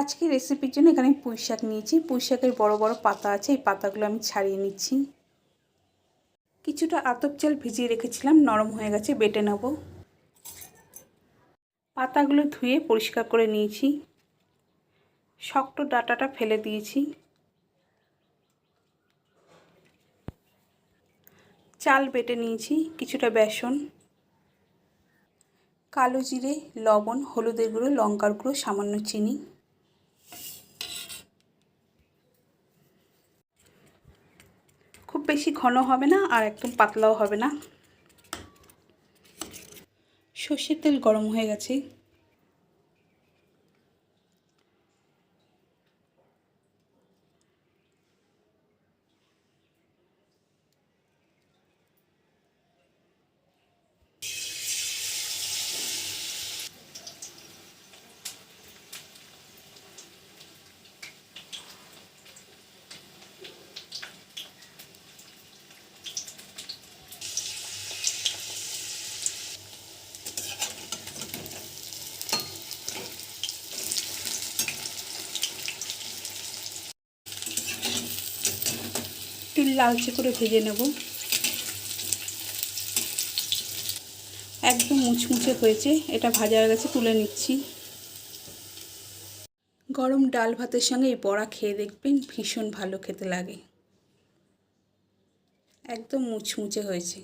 আজকে রেসিপির জন্য এখানে পুঁই শাক নিয়েছি। পুঁই শাকের বড় বড় পাতা আছে, এই পাতাগুলো আমি ছাড়িয়ে নিচ্ছি। কিছুটা আতপ চাল ভিজিয়ে রেখেছিলাম, নরম হয়ে গেছে, বেটে নেব। পাতাগুলো ধুয়ে পরিষ্কার করে নিয়েছি। শক্ত ডাটাটা ফেলে দিয়েছি। চাল বেটে নিয়েছি, কিছুটা বেসন, কালো জিরে, লবণ, হলুদের গুঁড়ো, লঙ্কার গুঁড়ো, সামান্য চিনি। বেশি ঘন হবে না আর একদম পাতলাও হবে না। সর্ষের তেল গরম হয়ে গেছে। তিল লালচে করে ভেজে নেব। একদম মুচমুচে হয়েছে, এটা ভাজার হয়ে গেছে তুলে নিচ্ছি। গরম ডাল ভাতের সঙ্গে এই বড়া খেয়ে দেখবেন ভীষণ ভালো খেতে লাগে। একদম মুচমুচে হয়েছে।